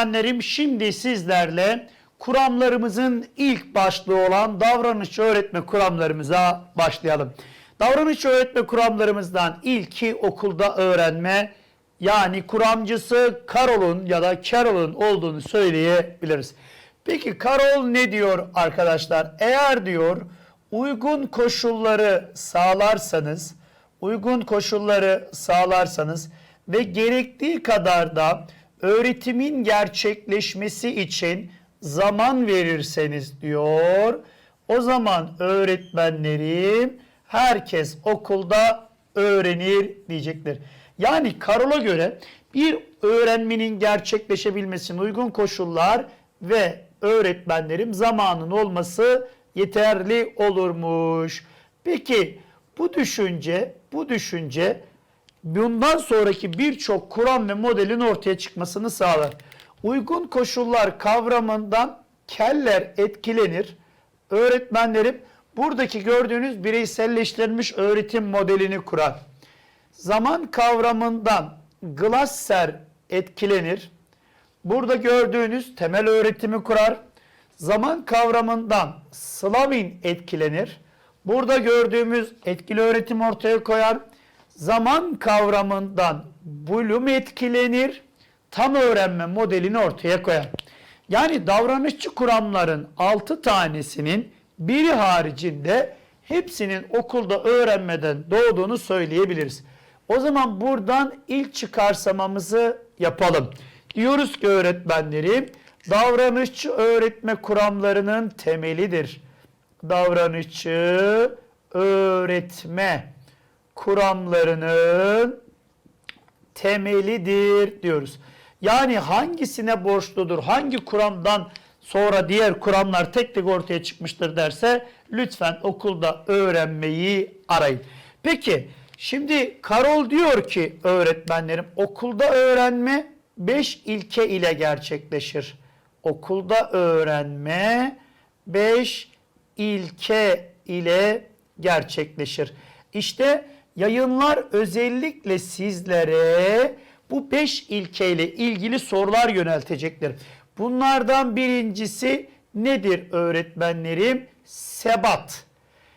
Öğretmenlerim şimdi sizlerle kuramlarımızın ilk başlığı olan davranış öğretme kuramlarımıza başlayalım. Davranış öğretme kuramlarımızdan ilki okulda öğrenme yani kuramcısı Carol'un ya da Carol'un olduğunu söyleyebiliriz. Peki Carol ne diyor arkadaşlar? Eğer diyor uygun koşulları sağlarsanız, uygun koşulları sağlarsanız ve gerektiği kadar da öğretimin gerçekleşmesi için zaman verirseniz diyor. O zaman öğretmenlerim herkes okulda öğrenir diyecektir. Yani Karol'a göre bir öğrenmenin gerçekleşebilmesine uygun koşullar ve öğretmenlerim zamanın olması yeterli olurmuş. Peki bu düşünce, bu düşünce bundan sonraki birçok kuram ve modelin ortaya çıkmasını sağlar. Uygun koşullar kavramından keller etkilenir. Öğretmenlerim buradaki gördüğünüz bireyselleştirilmiş öğretim modelini kurar. Zaman kavramından Glasser etkilenir. Burada gördüğünüz temel öğretimi kurar. Zaman kavramından Slavin etkilenir. Burada gördüğümüz etkili öğretim ortaya koyar. Zaman kavramından Bloom etkilenir. Tam öğrenme modelini ortaya koyar. Yani davranışçı kuramların 6 tanesinin biri haricinde hepsinin okulda öğrenmeden doğduğunu söyleyebiliriz. O zaman buradan ilk çıkarsamamızı yapalım. Diyoruz ki öğretmenlerim davranışçı öğretme kuramlarının temelidir. Davranışçı öğretme kuramlarının temelidir diyoruz. Yani hangisine borçludur, hangi kuramdan sonra diğer kuramlar tek tek ortaya çıkmıştır derse lütfen okulda öğrenmeyi arayın. Peki şimdi Karol diyor ki öğretmenlerim okulda öğrenme 5 ilke ile gerçekleşir. Okulda öğrenme 5 ilke ile gerçekleşir. İşte yayınlar özellikle sizlere bu 5 ilkeyle ilgili sorular yöneltecektir. Bunlardan birincisi nedir öğretmenlerim? Sebat.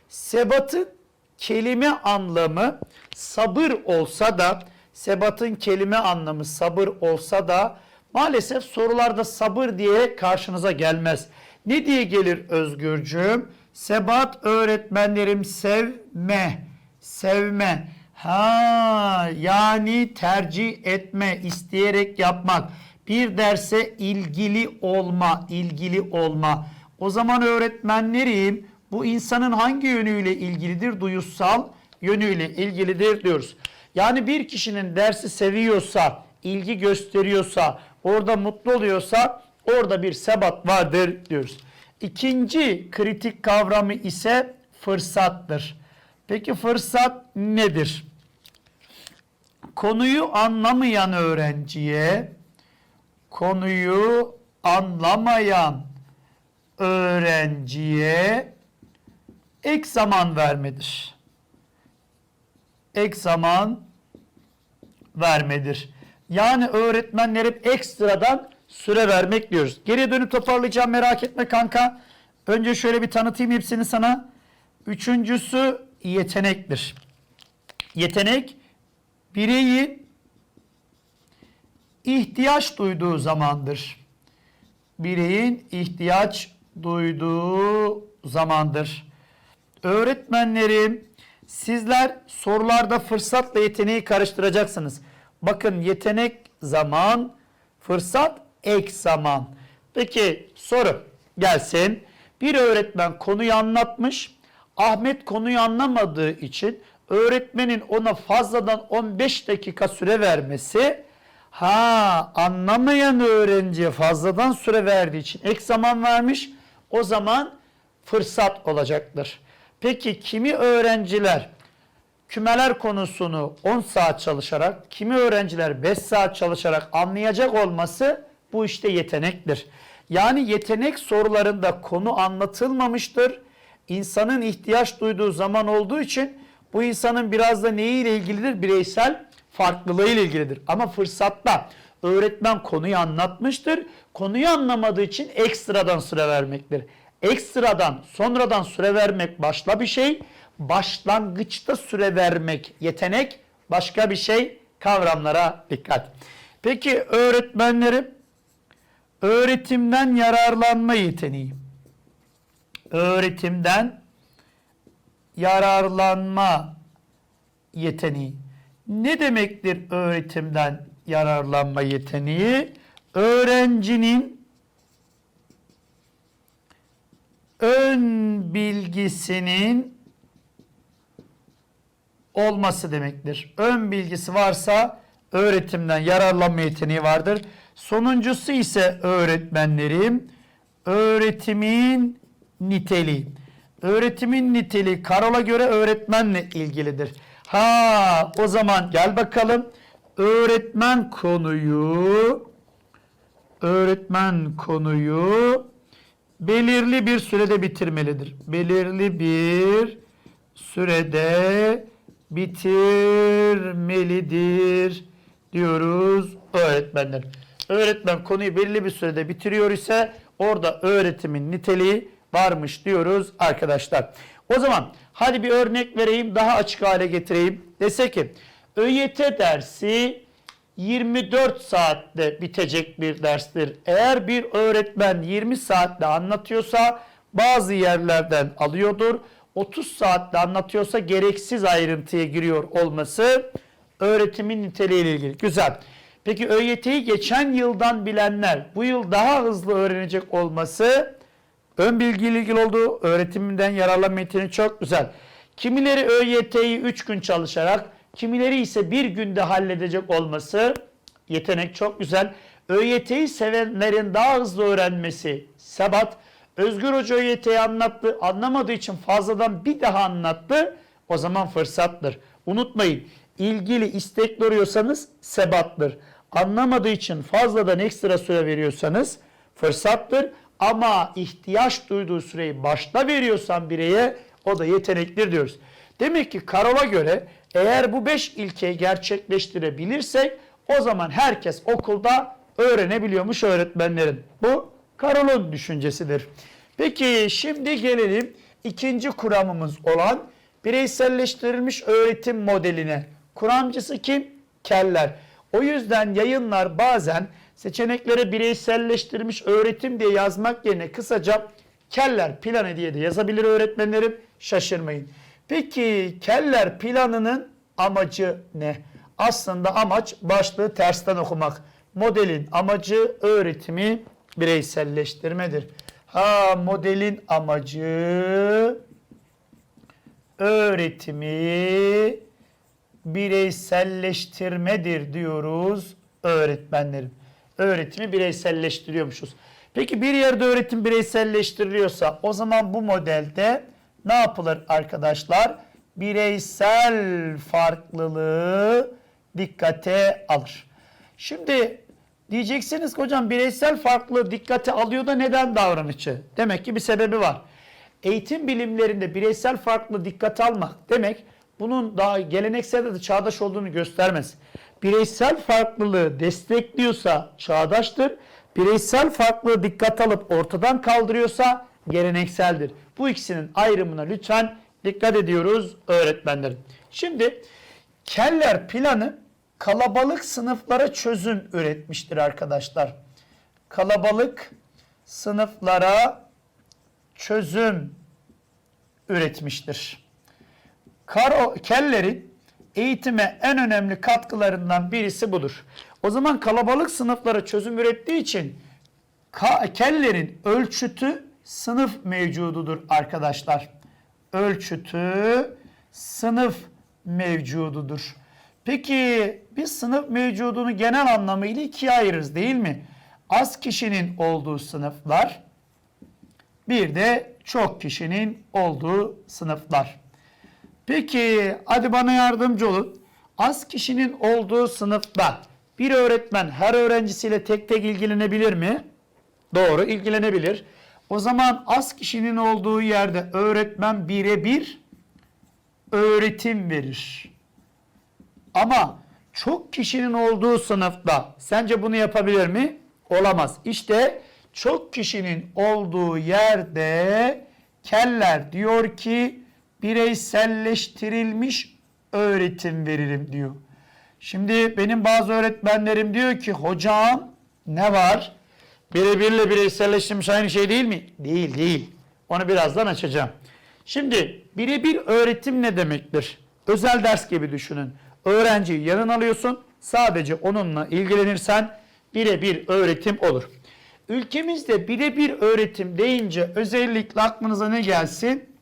Sebatın kelime anlamı sabır olsa da sebatın kelime anlamı sabır olsa da maalesef sorularda sabır diye karşınıza gelmez. Ne diye gelir Özgürcüğüm? Sebat öğretmenlerim sevme, sevme. Ha yani tercih etme, isteyerek yapmak. Bir derse ilgili olma, ilgili olma. O zaman öğretmenlerim bu insanın hangi yönüyle ilgilidir? Duyusal yönüyle ilgilidir diyoruz. Yani bir kişinin dersi seviyorsa, ilgi gösteriyorsa, orada mutlu oluyorsa orada bir sebat vardır diyoruz. İkinci kritik kavramı ise fırsattır. Peki fırsat nedir? Konuyu anlamayan öğrenciye konuyu anlamayan öğrenciye ek zaman vermedir. Ek zaman vermedir. Yani öğretmenlerin ekstradan süre vermek diyoruz. Geriye dönüp toparlayacağım merak etme kanka. Önce şöyle bir tanıtayım hepsini sana. Üçüncüsü yetenektir. Yetenek bireyin ihtiyaç duyduğu zamandır. Bireyin ihtiyaç duyduğu zamandır. Öğretmenlerim sizler sorularda fırsatla yeteneği karıştıracaksınız. Bakın yetenek zaman, fırsat ek zaman. Peki soru gelsin. Bir öğretmen konuyu anlatmış. Ahmet konuyu anlamadığı için öğretmenin ona fazladan 15 dakika süre vermesi ha anlamayan öğrenciye fazladan süre verdiği için ek zaman vermiş. O zaman fırsat olacaktır. Peki kimi öğrenciler kümeler konusunu 10 saat çalışarak, kimi öğrenciler 5 saat çalışarak anlayacak olması bu işte yetenektir. Yani yetenek sorularında konu anlatılmamıştır. İnsanın ihtiyaç duyduğu zaman olduğu için bu insanın biraz da neyiyle ilgilidir? Bireysel farklılığı ile ilgilidir. Ama fırsatta öğretmen konuyu anlatmıştır. Konuyu anlamadığı için ekstradan süre vermektir. Ekstradan, sonradan süre vermek başka bir şey. Başlangıçta süre vermek yetenek başka bir şey. Kavramlara dikkat. Peki öğretmenlerim öğretimden yararlanma yeteneği. Öğretimden yararlanma yeteneği. Ne demektir öğretimden yararlanma yeteneği? Öğrencinin ön bilgisinin olması demektir. Ön bilgisi varsa öğretimden yararlanma yeteneği vardır. Sonuncusu ise öğretmenlerim öğretimin niteliği. Öğretimin niteliği Karol'a göre öğretmenle ilgilidir. Ha o zaman gel bakalım. Öğretmen konuyu öğretmen konuyu belirli bir sürede bitirmelidir. Belirli bir sürede bitirmelidir diyoruz öğretmenler. Öğretmen konuyu belirli bir sürede bitiriyor ise orada öğretimin niteliği varmış diyoruz arkadaşlar. O zaman hadi bir örnek vereyim daha açık hale getireyim. Dese ki ÖYT dersi 24 saatte bitecek bir derstir. Eğer bir öğretmen 20 saatte anlatıyorsa bazı yerlerden alıyordur. 30 saatte anlatıyorsa gereksiz ayrıntıya giriyor olması öğretimin niteliğiyle ilgili. Güzel. Peki ÖYT'yi geçen yıldan bilenler bu yıl daha hızlı öğrenecek olması ön bilgiyle ilgili olduğu öğretiminden yararlanma yeteneği çok güzel. Kimileri ÖYT'yi 3 gün çalışarak, kimileri ise bir günde halledecek olması yetenek çok güzel. ÖYT'yi sevenlerin daha hızlı öğrenmesi sebat. Özgür Hoca ÖYT'yi anlattı, anlamadığı için fazladan bir daha anlattı. O zaman fırsattır. Unutmayın, ilgili istek arıyorsanız sebattır. Anlamadığı için fazladan ekstra süre veriyorsanız fırsattır. Ama ihtiyaç duyduğu süreyi başta veriyorsan bireye o da yetenektir diyoruz. Demek ki Karol'a göre eğer bu beş ilkeyi gerçekleştirebilirsek o zaman herkes okulda öğrenebiliyormuş öğretmenlerin. Bu Karol'un düşüncesidir. Peki şimdi gelelim ikinci kuramımız olan bireyselleştirilmiş öğretim modeline. Kuramcısı kim? Keller. O yüzden yayınlar bazen seçeneklere bireyselleştirilmiş öğretim diye yazmak yerine kısaca Keller planı diye de yazabilir öğretmenlerim. Şaşırmayın. Peki Keller planının amacı ne? Aslında amaç başlığı tersten okumak. Modelin amacı öğretimi bireyselleştirmedir. Ha modelin amacı öğretimi bireyselleştirmedir diyoruz öğretmenlerim. Öğretimi bireyselleştiriyormuşuz. Peki bir yerde öğretim bireyselleştiriliyorsa o zaman bu modelde ne yapılır arkadaşlar? Bireysel farklılığı dikkate alır. Şimdi diyeceksiniz ki hocam bireysel farklılığı dikkate alıyor da neden davranışı? Demek ki bir sebebi var. Eğitim bilimlerinde bireysel farklılığı dikkate almak demek bunun daha geleneksel de çağdaş olduğunu göstermez. Bireysel farklılığı destekliyorsa çağdaştır. Bireysel farklılığı dikkate alıp ortadan kaldırıyorsa gelenekseldir. Bu ikisinin ayrımına lütfen dikkat ediyoruz öğretmenlerim. Şimdi Keller planı kalabalık sınıflara çözüm üretmiştir arkadaşlar. Kalabalık sınıflara çözüm üretmiştir. Karo Keller'in eğitime en önemli katkılarından birisi budur. O zaman kalabalık sınıflara çözüm ürettiği için Keller'in ölçütü sınıf mevcududur arkadaşlar. Ölçütü sınıf mevcududur. Peki biz sınıf mevcudunu genel anlamıyla ikiye ayırırız değil mi? Az kişinin olduğu sınıflar, bir de çok kişinin olduğu sınıflar. Peki hadi bana yardımcı olun. Az kişinin olduğu sınıfta bir öğretmen her öğrencisiyle tek tek ilgilenebilir mi? Doğru ilgilenebilir. O zaman az kişinin olduğu yerde öğretmen birebir öğretim verir. Ama çok kişinin olduğu sınıfta sence bunu yapabilir mi? Olamaz. İşte çok kişinin olduğu yerde Keller diyor ki bireyselleştirilmiş öğretim veririm diyor. Şimdi benim bazı öğretmenlerim diyor ki hocam ne var? Birebirle bireyselleştirilmiş aynı şey değil mi? Değil değil. Onu birazdan açacağım. Şimdi birebir öğretim ne demektir? Özel ders gibi düşünün. Öğrenciyi yanına alıyorsun. Sadece onunla ilgilenirsen birebir öğretim olur. Ülkemizde birebir öğretim deyince özellikle aklınıza ne gelsin?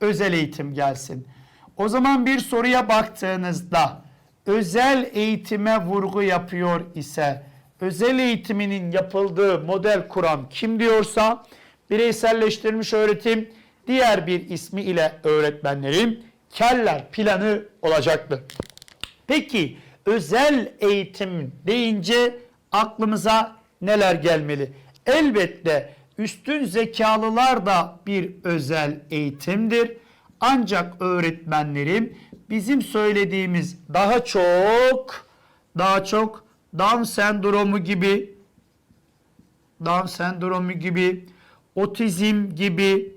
Özel eğitim gelsin. O zaman bir soruya baktığınızda özel eğitime vurgu yapıyor ise özel eğitiminin yapıldığı model kuram kim diyorsa bireyselleştirilmiş öğretim diğer bir ismi ile öğretmenlerin Keller planı olacaktır. Peki özel eğitim deyince aklımıza neler gelmeli? Elbette üstün zekalılar da bir özel eğitimdir. Ancak öğretmenlerim bizim söylediğimiz daha çok daha çok Down sendromu gibi Down sendromu gibi otizm gibi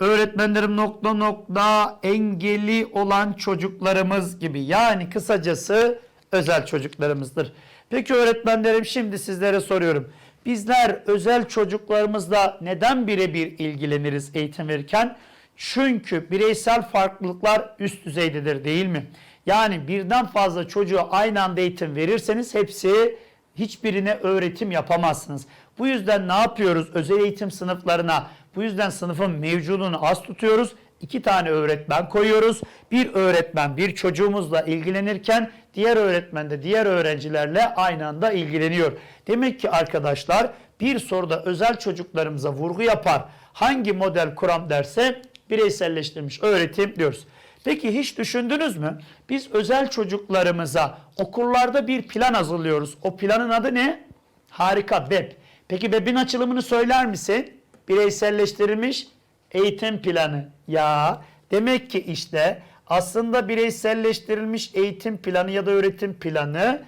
öğretmenlerim nokta nokta engelli olan çocuklarımız gibi yani kısacası özel çocuklarımızdır. Peki öğretmenlerim şimdi sizlere soruyorum. Bizler özel çocuklarımızla neden birebir ilgileniriz eğitim verirken? Çünkü bireysel farklılıklar üst düzeydedir değil mi? Yani birden fazla çocuğa aynı anda eğitim verirseniz hepsi hiçbirine öğretim yapamazsınız. Bu yüzden ne yapıyoruz? Özel eğitim sınıflarına bu yüzden sınıfın mevcudunu az tutuyoruz. İki tane öğretmen koyuyoruz. Bir öğretmen bir çocuğumuzla ilgilenirken diğer öğretmen de diğer öğrencilerle aynı anda ilgileniyor. Demek ki arkadaşlar bir soruda özel çocuklarımıza vurgu yapar. Hangi model kuram derse bireyselleştirilmiş öğretim diyoruz. Peki hiç düşündünüz mü? Biz özel çocuklarımıza okullarda bir plan hazırlıyoruz. O planın adı ne? Harika BEP. Peki BEP'in açılımını söyler misin? Bireyselleştirilmiş eğitim planı. Ya demek ki işte aslında bireyselleştirilmiş eğitim planı ya da öğretim planı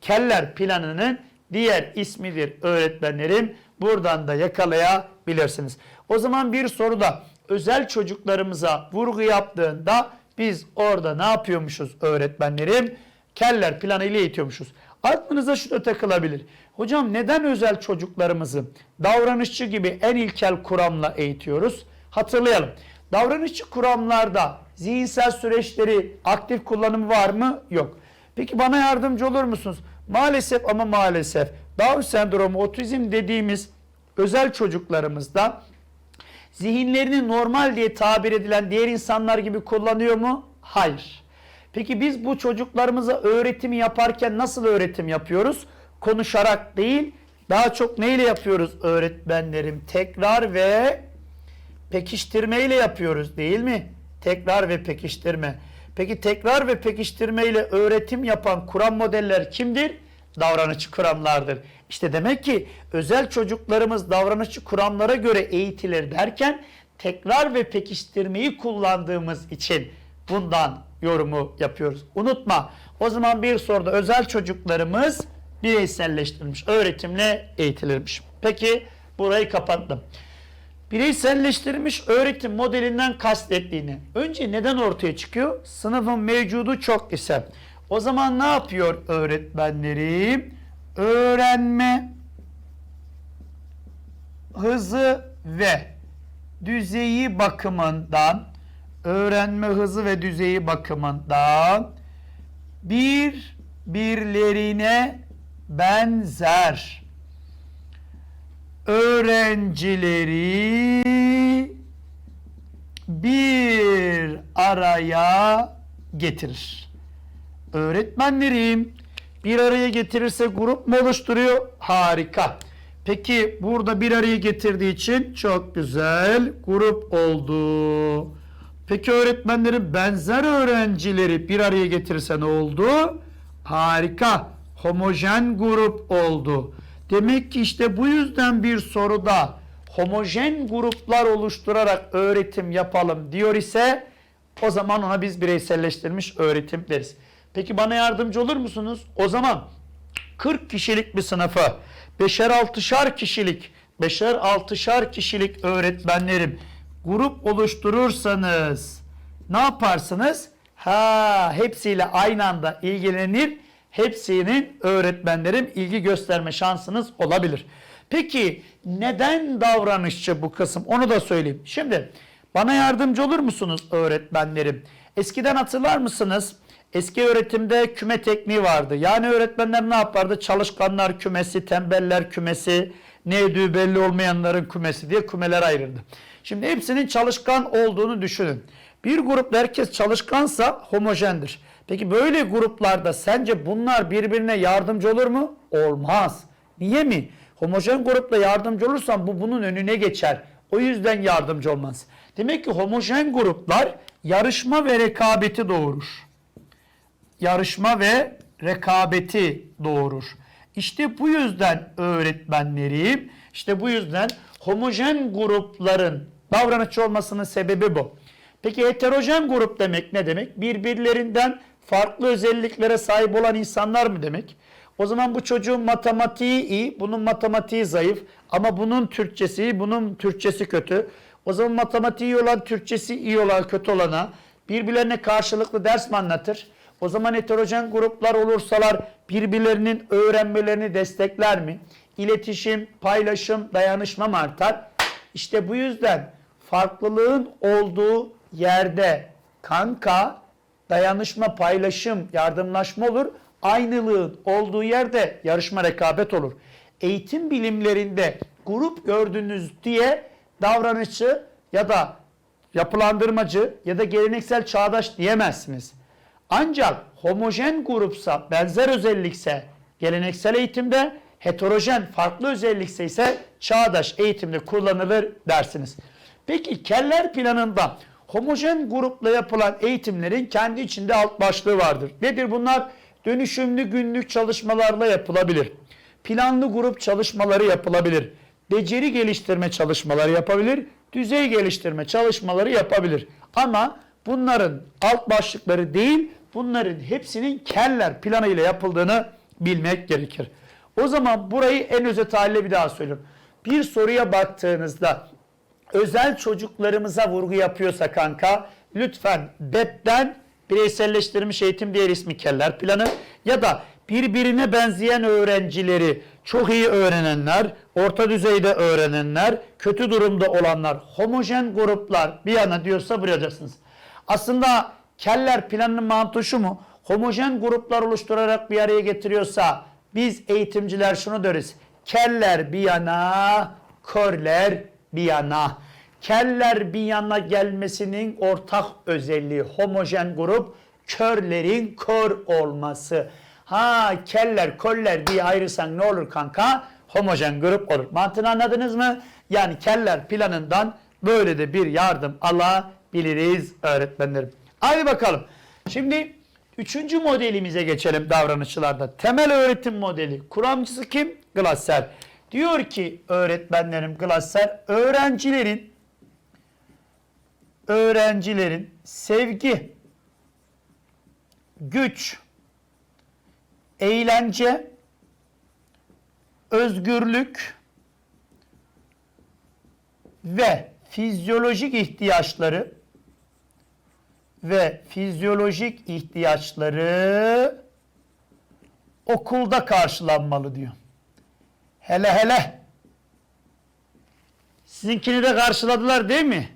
Keller planının diğer ismidir öğretmenlerim. Buradan da yakalayabilirsiniz. O zaman bir soruda özel çocuklarımıza vurgu yaptığında biz orada ne yapıyormuşuz öğretmenlerim? Keller planı ile eğitiyormuşuz. Aklınıza şu da takılabilir. Hocam neden özel çocuklarımızı davranışçı gibi en ilkel kuramla eğitiyoruz? Hatırlayalım. Davranışçı kuramlarda zihinsel süreçleri aktif kullanımı var mı? Yok. Peki bana yardımcı olur musunuz? Maalesef ama maalesef Down sendromu, otizm dediğimiz özel çocuklarımızda zihinlerini normal diye tabir edilen diğer insanlar gibi kullanıyor mu? Hayır. Peki biz bu çocuklarımıza öğretimi yaparken nasıl öğretim yapıyoruz? Konuşarak değil, daha çok neyle yapıyoruz öğretmenlerim? Tekrar ve pekiştirme ile yapıyoruz değil mi? Tekrar ve pekiştirme. Peki tekrar ve pekiştirme ile öğretim yapan kuram modeller kimdir? Davranışçı kuramlardır. İşte demek ki özel çocuklarımız davranışçı kuramlara göre eğitilir derken tekrar ve pekiştirmeyi kullandığımız için bundan yorumu yapıyoruz. Unutma. O zaman bir soruda özel çocuklarımız bireyselleştirilmiş öğretimle eğitilirmiş. Peki burayı kapattım. Bireyselleştirilmiş öğretim modelinden kastettiğini. Önce neden ortaya çıkıyor? Sınıfın mevcudu çok ise. O zaman ne yapıyor öğretmenlerim? Öğrenme hızı ve düzeyi bakımından öğrenme hızı ve düzeyi bakımından bir birlerine benzer öğrencileri bir araya getirir. Öğretmenlerim bir araya getirirse grup mu oluşturuyor? Harika. Peki burada bir araya getirdiği için çok güzel grup oldu. Peki öğretmenlerin benzer öğrencileri bir araya getirirse ne oldu? Harika. Homojen grup oldu. Demek ki işte bu yüzden bir soruda homojen gruplar oluşturarak öğretim yapalım diyor ise o zaman ona biz bireyselleştirilmiş öğretim deriz. Peki bana yardımcı olur musunuz? O zaman 40 kişilik bir sınıfa beşer altışar kişilik beşer altışar kişilik öğretmenlerim grup oluşturursanız ne yaparsınız? Ha hepsiyle aynı anda ilgilenir. Hepsinin öğretmenlerim ilgi gösterme şansınız olabilir. Peki neden davranışçı bu kısım? Onu da söyleyeyim. Şimdi bana yardımcı olur musunuz öğretmenlerim? Eskiden hatırlar mısınız? Eski öğretimde küme tekniği vardı. Yani öğretmenler ne yapardı? Çalışkanlar kümesi, tembeller kümesi, ne ödüğü belli olmayanların kümesi diye kümeler ayırırdı. Şimdi hepsinin çalışkan olduğunu düşünün. Bir grupta herkes çalışkansa homojendir. Peki böyle gruplarda sence bunlar birbirine yardımcı olur mu? Olmaz. Niye mi? Homojen grupla yardımcı olursan bu bunun önüne geçer. O yüzden yardımcı olmaz. Demek ki homojen gruplar yarışma ve rekabeti doğurur yarışma ve rekabeti doğurur. İşte bu yüzden öğretmenlerim, işte bu yüzden homojen grupların davranışçı olmasının sebebi bu. Peki heterojen grup demek ne demek? Birbirlerinden farklı özelliklere sahip olan insanlar mı demek? O zaman bu çocuğun matematiği iyi, bunun matematiği zayıf ama bunun Türkçesi iyi, bunun Türkçesi kötü. O zaman matematiği iyi olan, Türkçesi iyi olan, kötü olana birbirlerine karşılıklı ders mi anlatır? O zaman heterojen gruplar olursalar birbirlerinin öğrenmelerini destekler mi? İletişim, paylaşım, dayanışma mı artar? İşte bu yüzden farklılığın olduğu yerde kanka, dayanışma, paylaşım, yardımlaşma olur. Aynılığın olduğu yerde yarışma, rekabet olur. Eğitim bilimlerinde grup gördünüz diye davranışçı ya da yapılandırmacı ya da geleneksel çağdaş diyemezsiniz. Ancak homojen grupsa, benzer özellikse geleneksel eğitimde, heterojen farklı özellikse ise çağdaş eğitimde kullanılır dersiniz. Peki Keller planında homojen grupla yapılan eğitimlerin kendi içinde alt başlığı vardır. Nedir bunlar? Dönüşümlü günlük çalışmalarla yapılabilir. Planlı grup çalışmaları yapılabilir. Beceri geliştirme çalışmaları yapabilir. Düzey geliştirme çalışmaları yapabilir. Ama bunların alt başlıkları değil, bunların hepsinin Keller planı ile yapıldığını bilmek gerekir. O zaman burayı en özet haliyle bir daha söylüyorum. Bir soruya baktığınızda özel çocuklarımıza vurgu yapıyorsa kanka lütfen BEP'ten bireyselleştirilmiş eğitim diğer ismi Keller planı ya da birbirine benzeyen öğrencileri çok iyi öğrenenler, orta düzeyde öğrenenler, kötü durumda olanlar, homojen gruplar bir yana diyorsa buraya. Aslında Keller planının mantığı şu mu? Homojen gruplar oluşturarak bir araya getiriyorsa biz eğitimciler şunu deriz. Keller bir yana, körler bir yana. Keller bir yana gelmesinin ortak özelliği homojen grup körlerin kör olması. Ha keller koller diye ayırırsan ne olur kanka? Homojen grup olur. Mantığını anladınız mı? Yani keller planından böyle de bir yardım alabiliriz öğretmenlerim. Hadi bakalım. Şimdi üçüncü modelimize geçelim davranışçılarda. Temel öğretim modeli. Kuramcısı kim? Glasser. Diyor ki öğretmenlerim Glasser öğrencilerin öğrencilerin sevgi, güç, eğlence, özgürlük ve fizyolojik ihtiyaçları ve fizyolojik ihtiyaçları okulda karşılanmalı diyor. Hele hele. Sizinkini de karşıladılar değil mi?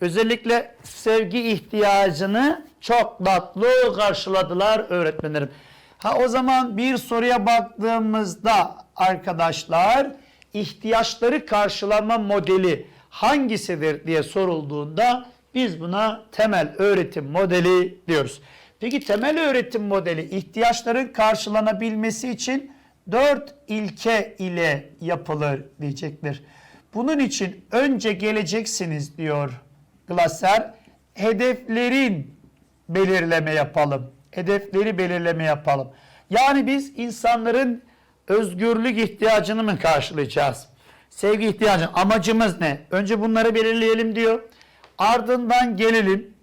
Özellikle sevgi ihtiyacını çok tatlı karşıladılar öğretmenlerim. Ha o zaman bir soruya baktığımızda arkadaşlar ihtiyaçları karşılama modeli hangisidir diye sorulduğunda biz buna temel öğretim modeli diyoruz. Peki temel öğretim modeli ihtiyaçların karşılanabilmesi için dört ilke ile yapılır diyecektir. Bunun için önce geleceksiniz diyor Glasser. Hedeflerin belirleme yapalım. Hedefleri belirleme yapalım. Yani biz insanların özgürlük ihtiyacını mı karşılayacağız? Sevgi ihtiyacı. Amacımız ne? Önce bunları belirleyelim diyor. Ardından gelelim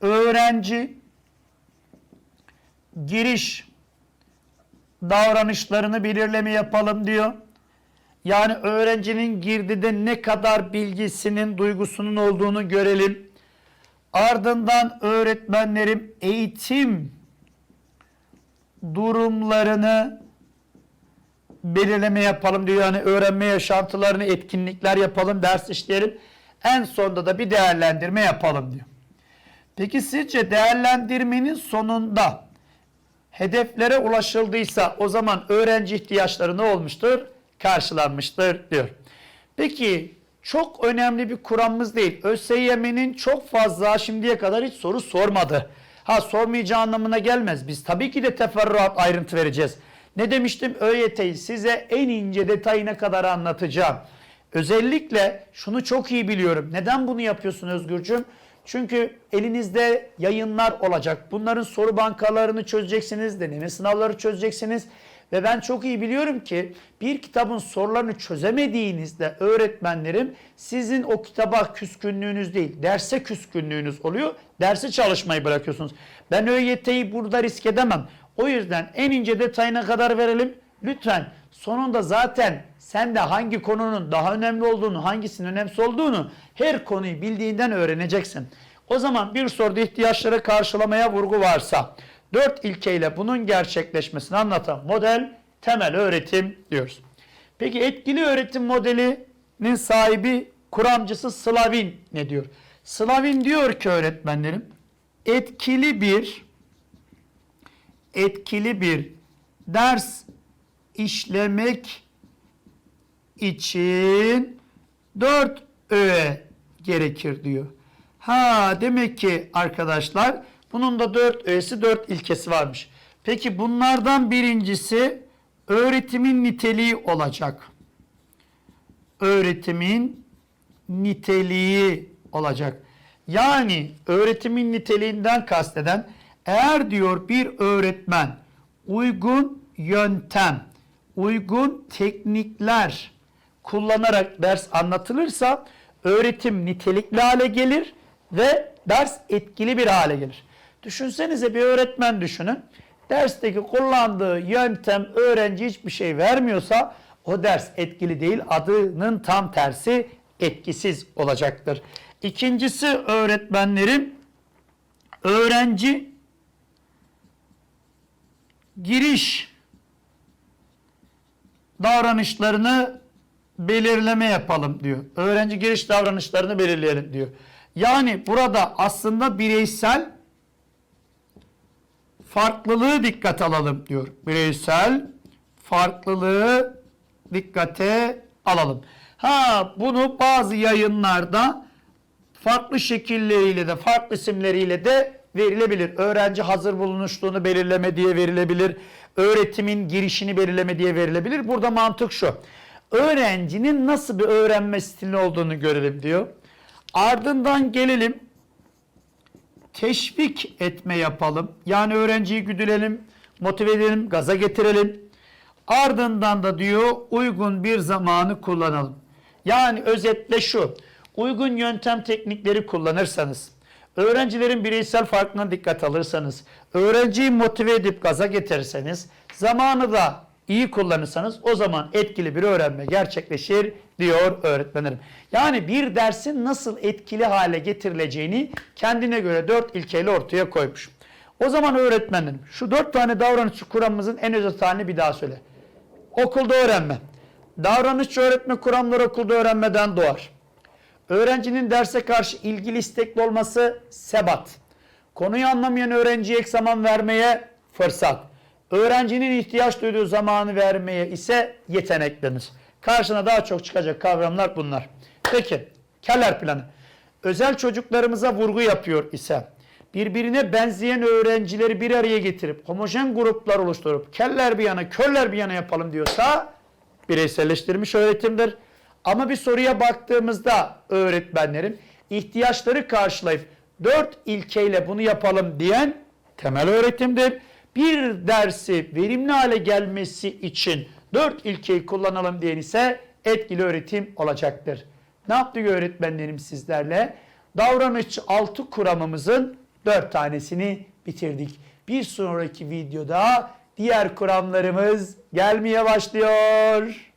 öğrenci giriş davranışlarını belirleme yapalım diyor. Yani öğrencinin girdide ne kadar bilgisinin, duygusunun olduğunu görelim. Ardından öğretmenlerim eğitim durumlarını belirleme yapalım diyor. Yani öğrenme yaşantılarını, etkinlikler yapalım, ders işleyelim. En sonunda da bir değerlendirme yapalım diyor. Peki sizce değerlendirmenin sonunda hedeflere ulaşıldıysa o zaman öğrenci ihtiyaçları ne olmuştur? Karşılanmıştır diyor. Peki çok önemli bir kuramımız değil. ÖSYM'nin çok fazla şimdiye kadar hiç soru sormadı. Ha sormayacağı anlamına gelmez. Biz tabii ki de teferruat ayrıntı vereceğiz. Ne demiştim? ÖYT'yi size en ince detayına kadar anlatacağım. Özellikle şunu çok iyi biliyorum. Neden bunu yapıyorsun Özgürcüm? Çünkü elinizde yayınlar olacak. Bunların soru bankalarını çözeceksiniz, deneme sınavları çözeceksiniz. Ve ben çok iyi biliyorum ki bir kitabın sorularını çözemediğinizde öğretmenlerim sizin o kitaba küskünlüğünüz değil, derse küskünlüğünüz oluyor. Dersi çalışmayı bırakıyorsunuz. Ben ÖYT'yi burada risk edemem. O yüzden en ince detayına kadar verelim. Lütfen sonunda zaten sen de hangi konunun daha önemli olduğunu, hangisinin önemsiz olduğunu her konuyu bildiğinden öğreneceksin. O zaman bir soruda ihtiyaçları karşılamaya vurgu varsa dört ilkeyle bunun gerçekleşmesini anlatan model temel öğretim diyoruz. Peki etkili öğretim modelinin sahibi kuramcısı Slavin ne diyor? Slavin diyor ki öğretmenlerim etkili bir etkili bir ders işlemek için 4 öğe gerekir diyor. Ha demek ki arkadaşlar bunun da 4 öğesi 4 ilkesi varmış. Peki bunlardan birincisi öğretimin niteliği olacak. Öğretimin niteliği olacak. Yani öğretimin niteliğinden kasteden eğer diyor bir öğretmen uygun yöntem, uygun teknikler kullanarak ders anlatılırsa öğretim nitelikli hale gelir ve ders etkili bir hale gelir. Düşünsenize bir öğretmen düşünün. Dersteki kullandığı yöntem öğrenci hiçbir şey vermiyorsa o ders etkili değil adının tam tersi etkisiz olacaktır. İkincisi öğretmenlerin öğrenci giriş davranışlarını belirleme yapalım diyor. Öğrenci giriş davranışlarını belirleyelim diyor. Yani burada aslında bireysel farklılığı dikkat alalım diyor. Bireysel farklılığı dikkate alalım. Ha bunu bazı yayınlarda farklı şekilleriyle de farklı isimleriyle de verilebilir. Öğrenci hazır bulunuşluğunu belirleme diye verilebilir. Öğretimin girişini belirleme diye verilebilir. Burada mantık şu. Öğrencinin nasıl bir öğrenme stili olduğunu görelim diyor. Ardından gelelim teşvik etme yapalım. Yani öğrenciyi güdülelim, motive edelim, gaza getirelim. Ardından da diyor uygun bir zamanı kullanalım. Yani özetle şu. Uygun yöntem teknikleri kullanırsanız, öğrencilerin bireysel farkına dikkat alırsanız, öğrenciyi motive edip gaza getirirseniz, zamanı da iyi kullanırsanız o zaman etkili bir öğrenme gerçekleşir diyor öğretmenlerim. Yani bir dersin nasıl etkili hale getirileceğini kendine göre dört ilkeyle ortaya koymuş. O zaman öğretmenlerim şu dört tane davranış kuramımızın en özet halini bir daha söyle. Okulda öğrenme. Davranışçı öğretme kuramları okulda öğrenmeden doğar. Öğrencinin derse karşı ilgili istekli olması sebat. Konuyu anlamayan öğrenciye ek zaman vermeye fırsat. Öğrencinin ihtiyaç duyduğu zamanı vermeye ise yetenek denir. Karşına daha çok çıkacak kavramlar bunlar. Peki, Keller planı. Özel çocuklarımıza vurgu yapıyor ise birbirine benzeyen öğrencileri bir araya getirip homojen gruplar oluşturup keller bir yana körler bir yana yapalım diyorsa bireyselleştirilmiş öğretimdir. Ama bir soruya baktığımızda öğretmenlerin ihtiyaçları karşılayıp dört ilkeyle bunu yapalım diyen temel öğretimdir. Bir dersi verimli hale gelmesi için dört ilkeyi kullanalım diyen ise etkili öğretim olacaktır. Ne yaptık öğretmenlerim sizlerle? Davranışçı altı kuramımızın dört tanesini bitirdik. Bir sonraki videoda diğer kuramlarımız gelmeye başlıyor.